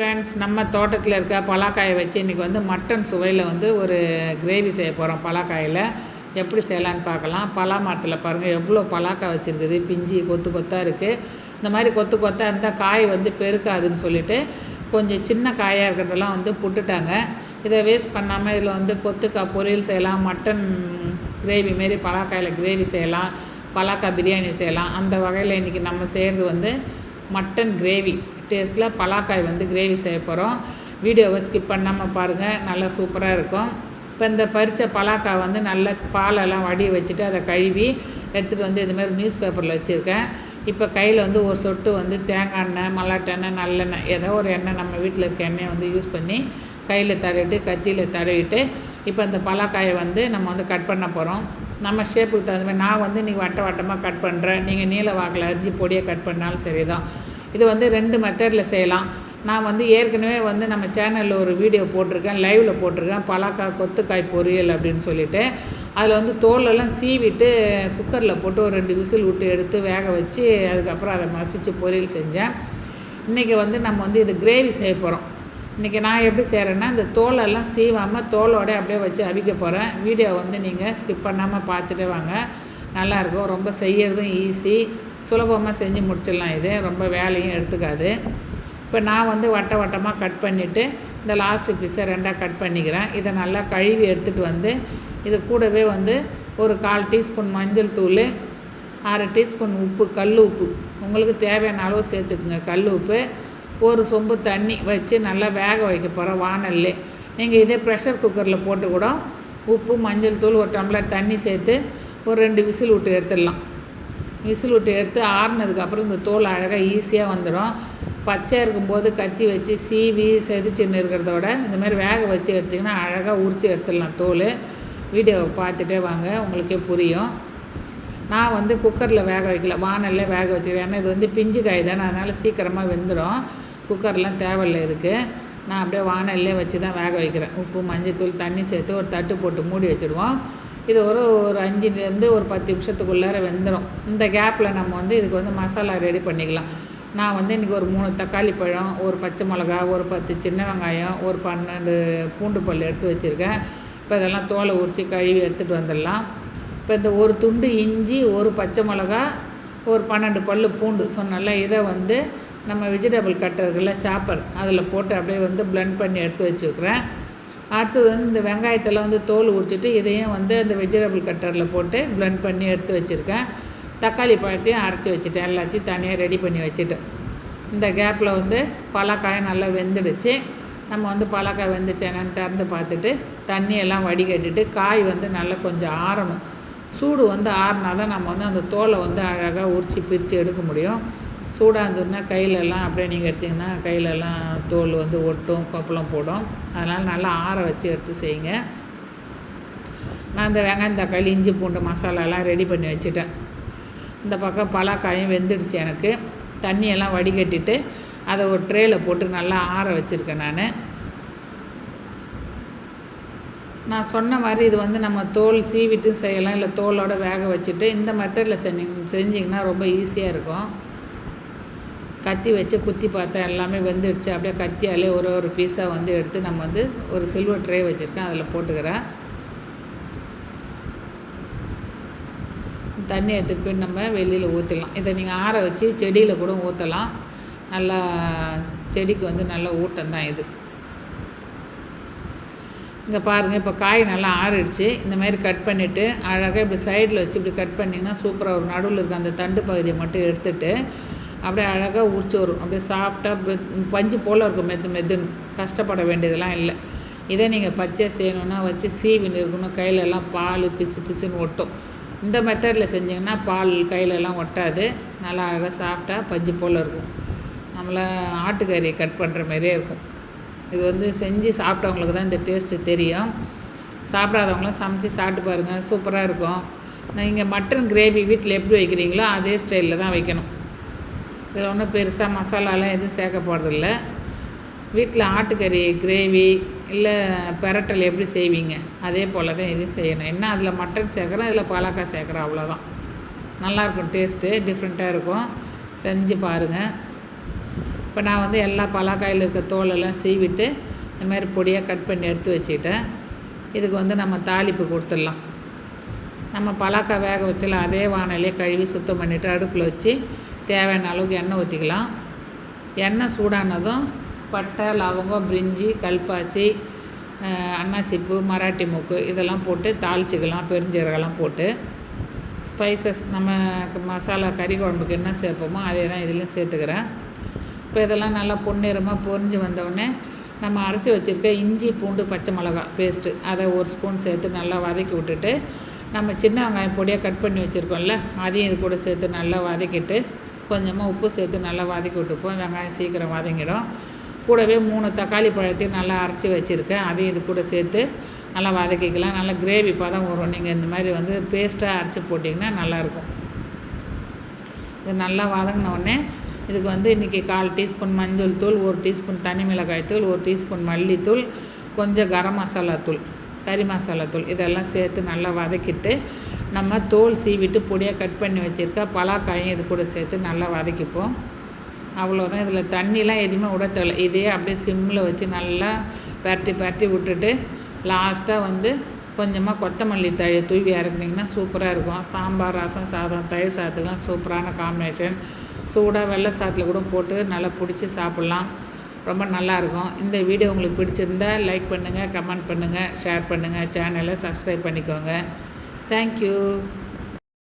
Friends நம்ம தோட்டத்தில் இருக்க பலாக்காயை வச்சு இன்றைக்கி வந்து மட்டன் சுவையில் வந்து ஒரு கிரேவி செய்ய போகிறோம் பலாக்காயில். எப்படி செய்யலான்னு பார்க்கலாம். பலா மரத்தில் பாருங்கள் எவ்வளோ பலாக்காய் வச்சுருக்குது. பிஞ்சு கொத்து கொத்தாக இருக்குது இந்த மாதிரி கொத்து கொத்தாக இருந்தால் காய் வந்து பெருக்காதுன்னு சொல்லிட்டு கொஞ்சம் சின்ன காயாக இருக்கிறதெல்லாம் வந்து புட்டுட்டாங்க. இதை வேஸ்ட் பண்ணாமல் இதில் வந்து கொத்துக்காய் பொரியல் செய்யலாம் மட்டன் கிரேவி மாரி பலாக்காயில் கிரேவி செய்யலாம் பலாக்காய் பிரியாணி செய்யலாம். அந்த வகையில் இன்றைக்கி நம்ம செய்கிறது வந்து மட்டன் கிரேவி. டேஸ்ட்டில் பலாக்காய் வந்து கிரேவி செய்ய போகிறோம் வீடியோவை ஸ்கிப் பண்ணாமல் பாருங்கள் நல்லா சூப்பராக இருக்கும். இப்போ இந்த பறித்த பலாக்காய் வந்து நல்ல பாலெல்லாம் வடி வச்சுட்டு அதை கழுவி எடுத்துகிட்டு வந்து இதுமாதிரி நியூஸ் பேப்பரில் வச்சுருக்கேன். இப்போ கையில் வந்து ஒரு சொட்டு வந்து தேங்காய் எண்ணெய் மல்லாட்டை எண்ணெய் நல்லெண்ணெய் ஏதோ ஒரு எண்ணெய் நம்ம வீட்டில் இருக்க எண்ணெயை வந்து யூஸ் பண்ணி கையில் தடவிட்டு கத்தியில் தடவிட்டு இப்போ இந்த பலாக்காயை வந்து நம்ம வந்து கட் பண்ண போகிறோம் நம்ம ஷேப்புக்கு தகுந்த மாதிரி நான் வந்து இன்றைக்கி வட்ட வட்டமாக கட் பண்ணுறேன் நீங்கள் நீல வாக்கில் அரிஞ்சு பொடியை கட் பண்ணாலும் சரி தான் இது வந்து ரெண்டு மெத்தடில் செய்யலாம். நான் வந்து ஏற்கனவே வந்து நம்ம சேனலில் ஒரு வீடியோ போட்டிருக்கேன் லைவில் போட்டிருக்கேன். பலாக்காய் கொத்துக்காய் பொரியல் அப்படின்னு சொல்லிட்டு. அதில் வந்து தோலெல்லாம் சீவிட்டு குக்கரில் போட்டு ஒரு ரெண்டு விசில் விட்டு எடுத்து வேக வச்சு அதுக்கப்புறம் அதை மசித்து பொரியல் செஞ்சேன். இன்றைக்கி வந்து நம்ம வந்து இது கிரேவி செய்ய போகிறோம் இன்றைக்கி நான் எப்படி செய்கிறேன்னா இந்த தோலெல்லாம் சீவாமல் தோலோட அப்படியே வச்சு அவிக்க போகிறேன் வீடியோ வந்து நீங்கள் ஸ்கிப் பண்ணாமல் பார்த்துட்டே வாங்க. நல்லாயிருக்கும் ரொம்ப செய்யறதும் ஈஸி சுலபமாக செஞ்சு முடிச்சிடலாம் இது. ரொம்ப வேலையும் எடுத்துக்காது. இப்போ நான் வந்து வட்ட வட்டமாக கட் பண்ணிவிட்டு இந்த லாஸ்ட்டு பீஸை ரெண்டாக கட் பண்ணிக்கிறேன். இதை நல்லா கழுவி எடுத்துகிட்டு வந்து இது கூடவே வந்து ஒரு கால் டீஸ்பூன் மஞ்சள் தூள் அரை டீஸ்பூன் உப்பு கல் உப்பு. உங்களுக்கு தேவையான அளவு சேர்த்துக்குங்க. கல் உப்பு. ஒரு சொம்பு தண்ணி வச்சு நல்லா வேக வைக்க போகிறோம் வானல்லே. நீங்கள் இதே ப்ரெஷர் குக்கரில் போட்டு கூட உப்பு மஞ்சள் தூள் ஒரு டம்ளர் தண்ணி சேர்த்து ஒரு ரெண்டு விசில் விட்டு எடுத்துடலாம். விசில் விட்டு எடுத்து ஆறுனதுக்கப்புறம் இந்த தோல் அழகாக ஈஸியாக வந்துடும். பச்சையாக இருக்கும்போது கத்தி வச்சு சீவி செதுச்சின்னு இருக்கிறத விட இந்த மாதிரி வேக வச்சு எடுத்திங்கன்னா அழகாக உரித்து எடுத்துடலாம் தோல். வீடியோவை பார்த்துட்டே வாங்க உங்களுக்கே புரியும். நான் வந்து குக்கரில் வேக வைக்கல வானல்ல வேக வச்சிருக்கேன் ஏன்னா இது வந்து பிஞ்சு காய் தானே அதனால் சீக்கிரமாக வெந்துடும். குக்கர்லாம் தேவையில்லை இதுக்கு. நான் அப்படியே வானல்லே வச்சு தான் வேக வைக்கிறேன். உப்பு மஞ்சத்தூள் தண்ணி சேர்த்து ஒரு தட்டு போட்டு மூடி வச்சுடுவோம். இது ஒரு ஒரு அஞ்சுலேருந்து ஒரு பத்து நிமிஷத்துக்குள்ளார வெந்துடும் இந்த கேப்பில் நம்ம வந்து இதுக்கு வந்து மசாலா ரெடி பண்ணிக்கலாம். நான் வந்து இன்றைக்கி ஒரு மூணு தக்காளி பழம் ஒரு பச்சை மிளகா ஒரு பத்து சின்ன வெங்காயம் ஒரு பன்னெண்டு பூண்டு பல் எடுத்து வச்சுருக்கேன். இப்போ இதெல்லாம் தோலை உரித்து கழுவி எடுத்துகிட்டு வந்துடலாம். இப்போ இந்த ஒரு துண்டு இஞ்சி ஒரு பச்சை மிளகா ஒரு பன்னெண்டு பல் பூண்டு சொன்னல இதை வந்து நம்ம வெஜிடபிள் கட்டர்களில் சாப்பர் அதில் போட்டு அப்படியே வந்து பிளெண்ட் பண்ணி எடுத்து வச்சுக்கிறேன். அடுத்தது வந்து இந்த வெங்காயத்தில் வந்து தோல் உரிச்சிட்டு இதையும் வந்து அந்த வெஜிடபிள் கட்டரில் போட்டு பிளெண்ட் பண்ணி எடுத்து வச்சுருக்கேன். தக்காளி பழத்தையும் அரைச்சி வச்சுட்டேன் எல்லாத்தையும் தனியாக ரெடி பண்ணி வச்சுட்டேன் இந்த கேப்பில் வந்து பலாக்காய் நல்லா வெந்துடுச்சு. நம்ம வந்து பலாக்காய் வெந்துச்சேனான்னு திறந்து பார்த்துட்டு தண்ணியெல்லாம் வடிகட்டிட்டு காய் வந்து நல்லா கொஞ்சம் ஆறணும். சூடு வந்து ஆறினா தான் நம்ம வந்து அந்த தோலை வந்து அழகாக உரித்து பிரித்து எடுக்க முடியும். சூடாக இருந்ததுன்னா கையிலெல்லாம் அப்படியே நீங்கள் எடுத்திங்கன்னா கையிலெல்லாம் தோல் வந்து ஒட்டும் கொப்பளம் போடும். அதனால் நல்லா ஆற வச்சு எடுத்து செய்யுங்க. நான் இந்த வெங்காயம் தக்காளி இஞ்சி பூண்டு மசாலாலாம் ரெடி பண்ணி வச்சுட்டேன். இந்த பக்கம் பலாக்காயும் வெந்துடுச்சு எனக்கு. தண்ணியெல்லாம் வடிகட்டிட்டு அதை ஒரு ட்ரேயில் போட்டு நல்லா ஆற வச்சுருக்கேன் நான். நான் சொன்ன மாதிரி இது வந்து நம்ம தோல் சீவிட்டு செய்யலாம் இல்லை தோலோடு வேக வச்சுட்டு இந்த மெத்தடில் செஞ்சிங் செஞ்சிங்கன்னா ரொம்ப ஈஸியாக இருக்கும். கத்தி வச்சு குத்தி பார்த்தா எல்லாமே வெந்துடுச்சு. அப்படியே கத்தியாலே ஒரு ஒரு பீஸாக வந்து எடுத்து நம்ம வந்து ஒரு சில்வர் ட்ரே வச்சுருக்கேன். அதில் போட்டுக்கிறேன். தண்ணி எடுத்துகிட்டு போய் நம்ம வெளியில் ஊற்றிடலாம் இதை நீங்கள் ஆற வச்சு செடியில் கூட ஊற்றலாம் நல்லா செடிக்கு வந்து நல்ல ஊட்டம் தான் இது. இங்கே பாருங்கள் இப்போ காய் நல்லா ஆறிடுச்சு. இந்த மாதிரி கட் பண்ணிவிட்டு அழகாக இப்படி சைடில் வச்சு இப்படி கட் பண்ணிங்கன்னா சூப்பராக ஒரு நடுவில் இருக்க அந்த தண்டு பகுதியை மட்டும் எடுத்துட்டு அப்படியே அழகாக உரிச்சு வரும். அப்படியே சாஃப்டாக பஞ்சு போல் இருக்கும். மெது மெதுன்னு. கஷ்டப்பட வேண்டியதெல்லாம் இல்லை. இதே நீங்கள் பச்சை செய்யணுன்னா வச்சு சீவின்னு இருக்கணும் கையிலெல்லாம் பால் பிசு பிசுன்னு ஒட்டும். இந்த மெத்தடில் செஞ்சிங்கன்னா பால் கையிலெல்லாம் ஒட்டாது. நல்லா அழகாக சாஃப்டாக பஞ்சு போல் இருக்கும். நம்மளை ஆட்டுக்கறி கட் பண்ணுற மாதிரியே இருக்கும். இது வந்து செஞ்சு சாப்பிட்டவங்களுக்கு தான் இந்த டேஸ்ட்டு தெரியும். சாப்பிடாதவங்களாம் சமைச்சு சாப்பிட்டு பாருங்கள் சூப்பராக இருக்கும். நீங்கள் மட்டன் கிரேவி வீட்டில் எப்படி வைக்கிறீங்களோ அதே ஸ்டைலில் தான் வைக்கணும். இதில் ஒன்றும் பெருசாக மசாலாலாம் எதுவும் சேர்க்க போகிறதில்ல வீட்டில் ஆட்டுக்கறி கிரேவி இல்லை பெரட்டல் எப்படி செய்வீங்க? அதே போல் தான் இதையும் செய்யணும். என்ன அதில் மட்டன் சேர்க்குறோம் இதில் பலாக்காய் சேர்க்குறோம் அவ்வளோதான். நல்லாயிருக்கும் டேஸ்ட்டு டிஃப்ரெண்ட்டாக இருக்கும். செஞ்சு பாருங்கள் இப்போ நான் வந்து எல்லா பலாக்காயில் இருக்க தோலெல்லாம் சீவிட்டு இந்த மாதிரி பொடியாக கட் பண்ணி எடுத்து வச்சுக்கிட்டேன். இதுக்கு வந்து நம்ம தாளிப்பு கொடுத்துடலாம். நம்ம பலாக்காய் வேக வச்சலாம் அதே வானிலையே கழுவி சுத்தம் பண்ணிவிட்டு அடுப்பில் வச்சு தேவையான அளவுக்கு எண்ணெய் ஊற்றிக்கலாம் எண்ணெய் சூடானதும் பட்டை லவங்கம் பிரிஞ்சி கல்பாசி அன்னாசிப்பு மராட்டி மூக்கு இதெல்லாம் போட்டு தாளிச்சிக்கலாம் பெருஞ்சீரகம்லாம் போட்டு. ஸ்பைசஸ் நம்ம மசாலா கறி குழம்புக்கு என்ன சேர்ப்போமோ அதே தான் இதுலேயும் சேர்த்துக்கிறேன். இப்போ இதெல்லாம் நல்லா பொன்னிறமாக பொரிஞ்சு வந்தவுடனே நம்ம அரைச்சி வச்சுருக்க இஞ்சி பூண்டு பச்சை மிளகா பேஸ்ட்டு அதை ஒரு ஸ்பூன் சேர்த்து நல்லா வதக்கி விட்டுட்டு நம்ம சின்ன வெங்காயம் பொடியாக கட் பண்ணி வச்சுருக்கோம்ல அதையும் இது கூட சேர்த்து நல்லா வதக்கிட்டு கொஞ்சமாக உப்பு சேர்த்து நல்லா வதக்கி விட்டுப்போம். வெங்காயம் சீக்கிரம் வதங்கிடும். கூடவே மூணு தக்காளி பழத்தையும் நல்லா அரைச்சி வச்சுருக்கேன். அதையும் இது கூட சேர்த்து நல்லா வதக்கிக்கலாம். நல்லா கிரேவி பதம் வரும். நீங்கள் இந்த மாதிரி வந்து பேஸ்ட்டாக அரைச்சி போட்டிங்கன்னா நல்லாயிருக்கும் இது நல்லா வதங்கினோடனே இதுக்கு வந்து இன்றைக்கி கால் டீஸ்பூன் மஞ்சள் தூள் ஒரு டீஸ்பூன் தனி மிளகாய் தூள் ஒரு டீஸ்பூன் மல்லித்தூள் கொஞ்சம் கரம் மசாலா தூள் கறி மசாலா தூள் இதெல்லாம் சேர்த்து நல்லா வதக்கிட்டு நம்ம தோல் சீவிட்டு பொடியாக கட் பண்ணி வச்சுருக்க பலாக்காயும் இது கூட சேர்த்து நல்லா வதக்கிப்போம். அவ்வளோதான் இதில் தண்ணிலாம் எதுவுமே விட தேவையில்ல. இதையே அப்படியே சிம்மில் வச்சு நல்லா பரட்டி பரட்டி விட்டுட்டு லாஸ்ட்டாக வந்து கொஞ்சமாக கொத்தமல்லி தழை தூவி இறக்குனீங்கன்னா சூப்பராக இருக்கும். சாம்பார் ரசம் சாதம் தயிர் சாதத்துக்குலாம் சூப்பரான காம்பினேஷன் சூடாக வெள்ளை சாதத்தில் கூட போட்டு நல்லா பிடிச்சி சாப்பிட்லாம். ரொம்ப நல்லாயிருக்கும் இந்த வீடியோ உங்களுக்கு பிடிச்சிருந்தா லைக் பண்ணுங்கள் கமெண்ட் பண்ணுங்கள் ஷேர் பண்ணுங்கள் சேனலை சப்ஸ்கிரைப் பண்ணிக்கோங்க. தேங்க்யூ